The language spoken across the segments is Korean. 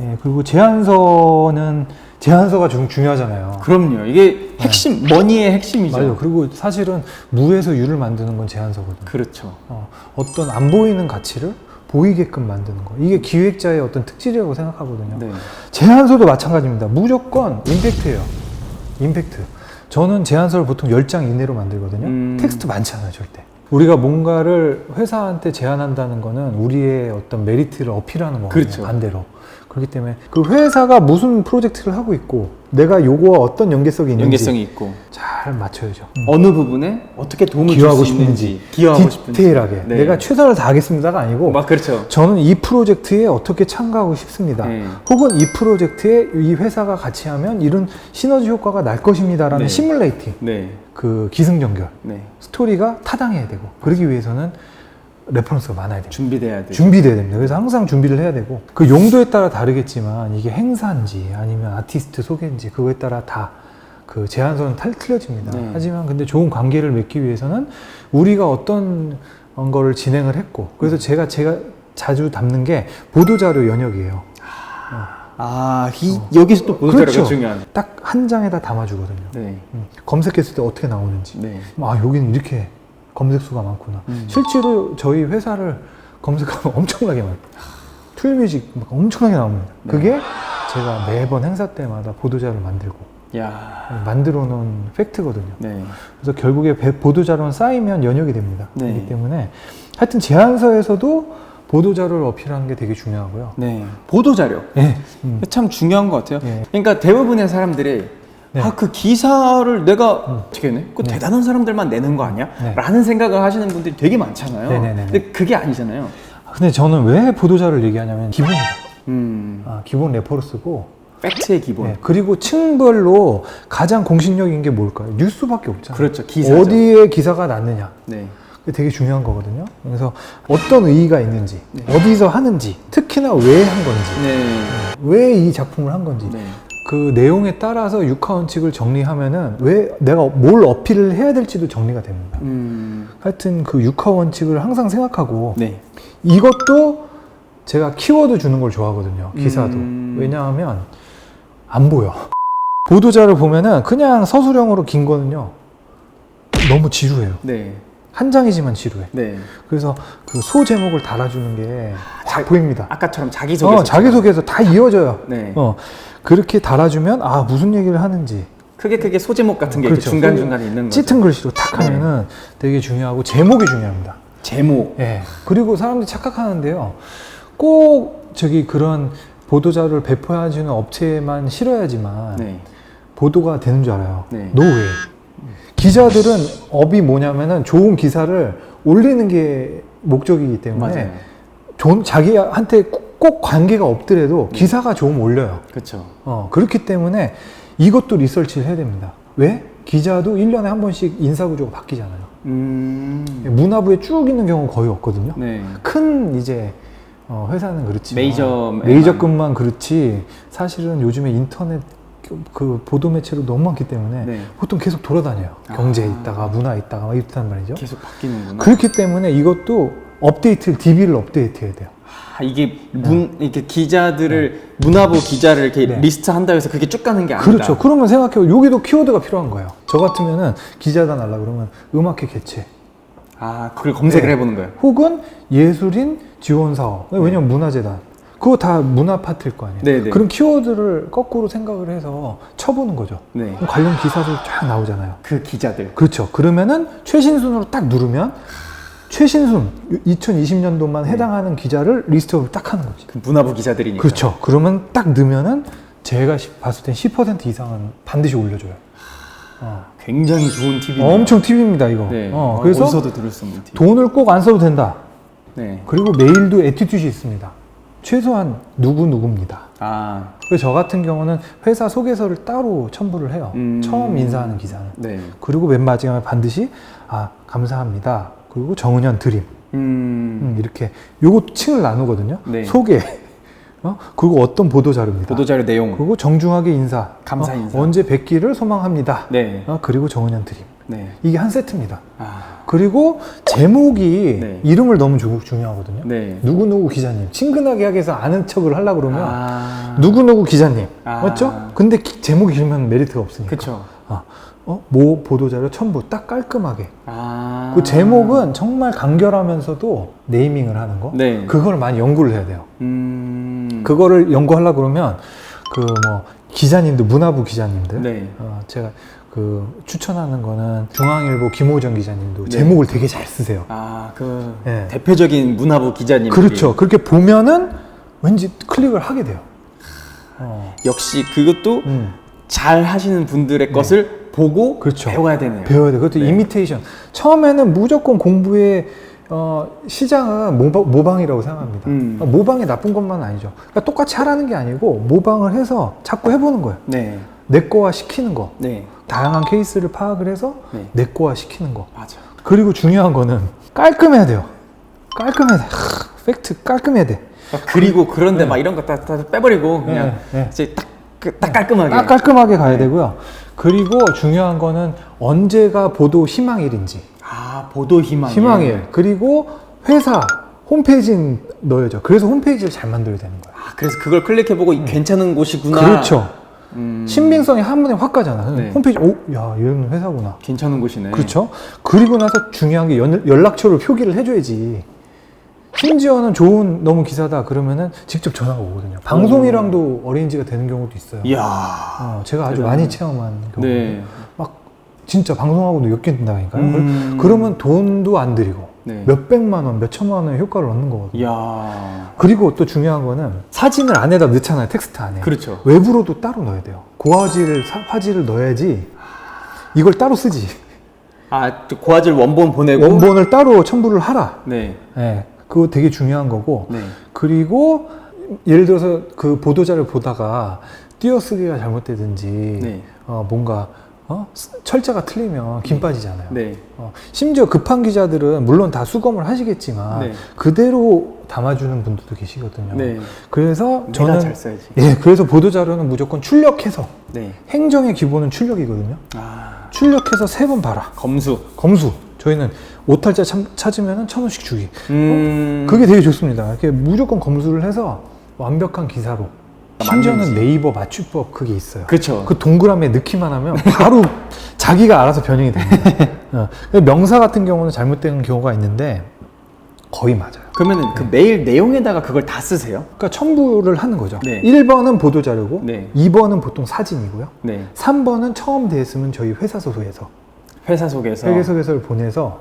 예, 그리고 제안서는 제안서가 좀 중요하잖아요. 그럼요. 이게 핵심, 머니의 핵심이죠. 맞아요. 그리고 사실은 무에서 유를 만드는 건 제안서거든요. 그렇죠. 어, 어떤 안 보이는 가치를 보이게끔 만드는 거. 이게 기획자의 어떤 특질이라고 생각하거든요. 네. 제안서도 마찬가지입니다. 무조건 임팩트예요. 임팩트. 저는 제안서를 보통 10장 이내로 만들거든요. 음. 텍스트 많지 않아요, 절대. 우리가 뭔가를 회사한테 제안한다는 거는 우리의 어떤 메리트를 어필하는 거거든요. 그렇죠. 반대로. 그렇기 때문에 그 회사가 무슨 프로젝트를 하고 있고 내가 요거와 어떤 연계성이 있는지 연계성이 있고 잘 맞춰야죠. 어느 부분에 어떻게 도움을 줄 기여하고 수 있는지 싶은지 기여하고 싶은지 디테일하게 네. 내가 최선을 다하겠습니다가 아니고 막 그렇죠. 저는 이 프로젝트에 어떻게 참가하고 싶습니다. 네. 혹은 이 프로젝트에 이 회사가 같이 하면 이런 시너지 효과가 날 것입니다라는 네. 시뮬레이팅, 네. 그 기승전결, 네. 스토리가 타당해야 되고 그러기 위해서는 레퍼런스가 많아야 돼요. 준비돼야 돼. 준비돼야 됩니다. 그래서 항상 준비를 해야 되고 그 용도에 따라 다르겠지만 이게 행사인지 아니면 아티스트 소개인지 그거에 따라 다 그 제안서는 탈 틀려집니다. 네. 하지만 근데 좋은 관계를 맺기 위해서는 우리가 어떤 거를 진행을 했고 그래서 제가 제가 자주 담는 게 보도 자료 연역이에요. 아, 이, 여기서 또 보도자료가 그렇죠. 중요한. 딱 한 장에다 담아주거든요. 네. 음, 검색했을 때 어떻게 나오는지. 네. 아 여기는 이렇게 검색 수가 많구나. 음. 실제로 저희 회사를 검색하면 엄청나게 많아요. 툴뮤직 막 엄청나게 나옵니다. 네. 그게 제가 매번 행사 때마다 보도자를 만들고 야. 만들어 놓은 팩트거든요. 네. 그래서 결국에 배- 보도자료는 쌓이면 연역이 됩니다. 네. 그렇기 때문에 하여튼 제안서에서도 보도자료를 어필하는 게 되게 중요하고요. 네. 보도자료. 예. 음. 참 중요한 것 같아요. 예. 그러니까 대부분의 사람들이 네. 아, 그 기사를 내가 음. 어떻게 내? 그 네. 대단한 사람들만 내는 거 아니야? 네. 라는 생각을 하시는 분들이 되게 많잖아요. 네네네네. 근데 그게 아니잖아요. 근데 저는 왜 보도자료를 얘기하냐면 기본이다. 음. 아, 기본 레퍼런스고 팩트의 기본. 네, 그리고 층별로 가장 공신력인 게 뭘까요? 뉴스밖에 없잖아요. 그렇죠. 기사죠. 어디에 기사가 났느냐. 네. 그게 되게 중요한 거거든요. 그래서 어떤 의의가 있는지, 네. 어디서 하는지, 특히나 왜 한 건지, 네. 왜 이 작품을 한 건지, 네. 그 내용에 따라서 육하 원칙을 정리하면은 왜 내가 뭘 어필을 해야 될지도 정리가 됩니다. 음. 하여튼 그 육하 원칙을 항상 생각하고 네. 이것도 제가 키워드 주는 걸 좋아하거든요. 기사도. 음. 왜냐하면 안 보여. 보도자를 보면은 그냥 서술형으로 긴 거는요. 너무 지루해요. 네. 한 장이지만 지루해. 네. 그래서 그 소 제목을 달아주는 게 다 보입니다. 아까처럼 자기소개. 어, 자기소개에서 다 이어져요. 네. 어, 그렇게 달아주면 아 무슨 얘기를 하는지 크게 크게 소제목 같은 게 그렇죠. 중간 중간에 있는 거죠. 짙은 글씨로 탁 하면은 되게 중요하고 제목이 중요합니다. 제목. 예. 그리고 사람들이 착각하는데요. 꼭 저기 그런 보도자료를 배포해주는 업체만 실어야지만 네. 보도가 되는 줄 알아요. 네. 노웨이. 기자들은 업이 뭐냐면은 좋은 기사를 올리는 게 목적이기 때문에 맞아요. 좀 자기한테 꼭- 꼭 관계가 없더라도 네. 기사가 좋으면 올려요. 그렇죠. 어, 그렇기 때문에 이것도 리서치를 해야 됩니다. 왜? 기자도 1년에 한 번씩 인사구조가 바뀌잖아요. 음. 문화부에 쭉 있는 경우는 거의 없거든요. 네. 큰 이제 어, 회사는 그렇지 메이저 메이저급만 그렇지 사실은 요즘에 인터넷 그- 그 보도 매체로 너무 많기 때문에 네. 보통 계속 돌아다녀요 아. 경제에 있다가 문화에 있다가 막 이렇단 말이죠 계속 바뀌는구나. 그렇기 때문에 이것도 업데이트를 DB를 업데이트해야 돼요 아, 이게 문 이렇게 기자들을 문화부 기자를 이렇게 네. 리스트 한다 해서 그게 쭉 가는 게 아니다. 그렇죠 그러면 생각해요 여기도 키워드가 필요한 거예요 저 같으면은 기자단 하려 그러면 음악회 개최 아, 그걸 검색을 네. 해보는 거예요. 혹은 예술인 지원 사업 왜냐면 문화재단 그거 다 문화 파트일 거 아니에요 네, 네. 그런 키워드를 거꾸로 생각을 해서 쳐보는 거죠 네. 그럼 관련 기사도 쫙 나오잖아요. 그 기자들. 그렇죠. 그러면은 최신 순으로 딱 누르면 최신순 2020년도만 해당하는 기자를 리스트업을 딱 하는 거지. 그 문화부 기자들이니까. 그렇죠. 그러면 딱 넣으면은 제가 시- 봤을 땐 10% 이상은 반드시 올려줘요. 어. 굉장히 좋은 팁이네요. 엄청 팁입니다 이거. 네. 어, 어, 그래서 어디서도 들을 수 없는 팁. 돈을 꼭 안 써도 된다. 네. 그리고 메일도 에티튜드이 있습니다. 최소한 누구 누구입니다. 아, 그래서 저 같은 경우는 회사 소개서를 따로 첨부를 해요. 음. 처음 인사하는 기사는. 네. 그리고 맨 마지막에 반드시 아 감사합니다. 그리고 정은현 드림 음. 음, 이렇게 요거 층을 나누거든요. 네. 소개 어? 그리고 어떤 보도 자료입니다. 보도자료 내용. 그리고 정중하게 인사. 감사 어, 인사. 언제 뵙기를 소망합니다. 네. 어, 그리고 정은현 드림 네. 이게 한 세트입니다. 아. 그리고 제목이 네. 이름을 너무 주- 중요하거든요. 네. 누구누구 기자님. 친근하게 하기 위해서 아는 척을 하려고 그러면 아. 누구누구 기자님. 아. 맞죠? 근데 기- 제목이 길면 메리트가 없으니까. 그쵸. 아, 어? 모 보도자료 첨부 딱 깔끔하게. 아. 그 제목은 정말 간결하면서도 네이밍을 하는 거. 네. 그걸 많이 연구를 해야 돼요. 음. 그거를 연구하려고 그러면 그 뭐 기자님들 문화부 기자님들 네. 어, 제가 그 추천하는 거는 중앙일보 김호정 기자님도 네. 제목을 되게 잘 쓰세요. 아, 그 네. 대표적인 문화부 기자님. 그렇죠. 그렇게 보면은 왠지 클릭을 하게 돼요. 어. 역시 그것도 음. 잘 하시는 분들의 것을 보고 그렇죠. 배워야 되네요. 배워야 돼. 그것도 네. 이미테이션. 처음에는 무조건 공부의 어, 시장은 모방, 모방 이라고 생각합니다. 음. 어, 모방이 나쁜 것만 아니죠. 그러니까 똑같이 하라는 게 아니고 모방을 해서 자꾸 해보는 거예요. 네. 내 거화 시키는 거. 네. 다양한 케이스를 파악을 해서 네. 내 거화 시키는 거. 맞아. 그리고 중요한 거는 깔끔해야 돼요. 깔끔해야 돼. 하, 팩트 깔끔해야 돼. 그리고 그런데 막 이런 거 다 빼버리고 그냥 네, 네. 이제 딱, 그- 딱 깔끔하게. 딱 깔끔하게 가야 네. 되고요. 그리고 중요한 거는 언제가 보도 희망일인지. 아, 보도 희망. 희망일. 그리고 회사 홈페이지 넣어야죠. 그래서 홈페이지를 잘 만들어야 되는 거예요. 아, 그래서 그걸 클릭해보고 이 괜찮은 곳이구나. 그렇죠. 음, 신빙성이 한 번에 확 가잖아. 네. 홈페이지, 오, 야, 이런 회사구나. 괜찮은 곳이네. 그렇죠. 그리고 나서 중요한 게 연, 연락처를 표기를 해줘야지. 심지어는 좋은 너무 기사다 그러면은 직접 전화가 오거든요. 방송이랑도 어레인지가 되는 경우도 있어요. 이야. 어, 제가 아주 대단하네. 많이 체험한 경우. 네. 막 진짜 방송하고도 엮인다니까요. 음. 그러면 돈도 안 들이고 네. 몇 백만 원, 몇 천만 원의 효과를 얻는 거거든요. 이야. 그리고 또 중요한 거는 사진을 안에다 넣잖아요. 텍스트 안에. 그렇죠. 외부로도 따로 넣어야 돼요. 고화질을 사- 화질을 넣어야지 이걸 따로 쓰지. 아, 또 고화질 원본 보내고. 원본을 따로 첨부를 하라. 네. 예, 그거 되게 중요한 거고. 네. 그리고 예를 들어서 그 보도자를 보다가 띄어쓰기가 잘못되든지 네. 어, 뭔가 어? 스- 철자가 틀리면 김 빠지잖아요. 네. 어, 심지어 급한 기자들은 물론 다 수검을 하시겠지만 네. 그대로 담아주는 분들도 계시거든요. 네. 그래서 저는 잘 써야지. 예, 그래서 보도 자료는 무조건 출력해서 네. 행정의 기본은 출력이거든요. 아, 출력해서 세 번 봐라. 검수. 검수. 저희는 오탈자 참- 찾으면 천 원씩 주기. 음. 그게 되게 좋습니다. 이렇게 무조건 검수를 해서 완벽한 기사로. 심지어는. 네이버 맞춤법 그게 있어요. 그렇죠. 그 동그라미에 넣기만 하면 바로 자기가 알아서 변형이 됩니다. 어, 명사 같은 경우는 잘못되는 경우가 있는데 거의 맞아요. 그러면은 그 메일 내용에다가 그걸 다 쓰세요? 그러니까 첨부를 하는 거죠. 네. 1번은 보도 자료고 네. 2번은 보통 사진이고요. 네. 3번은 처음 됐으면 저희 회사 소속에서 회사 속에서. 회계 소개서를 보내서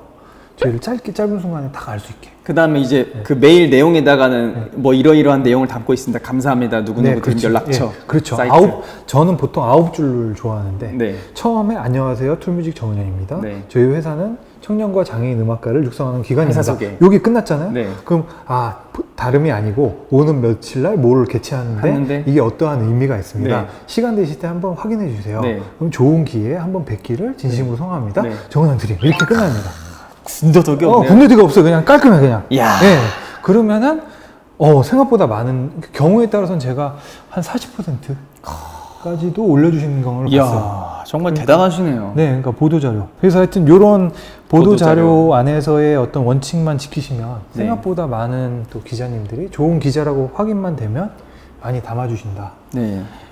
저희를 짧게 짧은 순간에 딱 알 수 있게. 그 다음에 이제 그 메일 내용에다가는 뭐 이러이러한 내용을 담고 있습니다. 감사합니다. 누구누구 드린 그렇죠. 연락처. 예, 그렇죠. 사이트. 아홉 저는 보통 아홉 줄을 좋아하는데 네. 처음에 안녕하세요 툴뮤직 정은영입니다. 네. 저희 회사는 청년과 장애인 음악가를 육성하는 기관입니다. 회사 소개. 여기 끝났잖아요. 네. 그럼 아 부- 다름이 아니고 오는 며칠 날 뭐를 개최하는데 하는데? 이게 어떠한 의미가 있습니다. 네. 시간 되실 때 한번 확인해 주세요. 네. 그럼 좋은 기회에 한번 뵙기를 진심으로 성함합니다. 네. 정은영 드림 이렇게 끝납니다. 군더더기 어, 없네요. 분노디가 없어요. 그냥 깔끔해 그냥. 이야. 예. 그러면은 어, 생각보다 많은 경우에 따라서는 제가 한 40% 까지도 올려주시는 봤어요. 이야, 정말 대단하시네요. 네, 그러니까 보도 자료. 그래서 하여튼 이런 보도 자료. 안에서의 어떤 원칙만 지키시면 네. 생각보다 많은 또 기자님들이 좋은 기자라고 확인만 되면 많이 담아주신다. 네.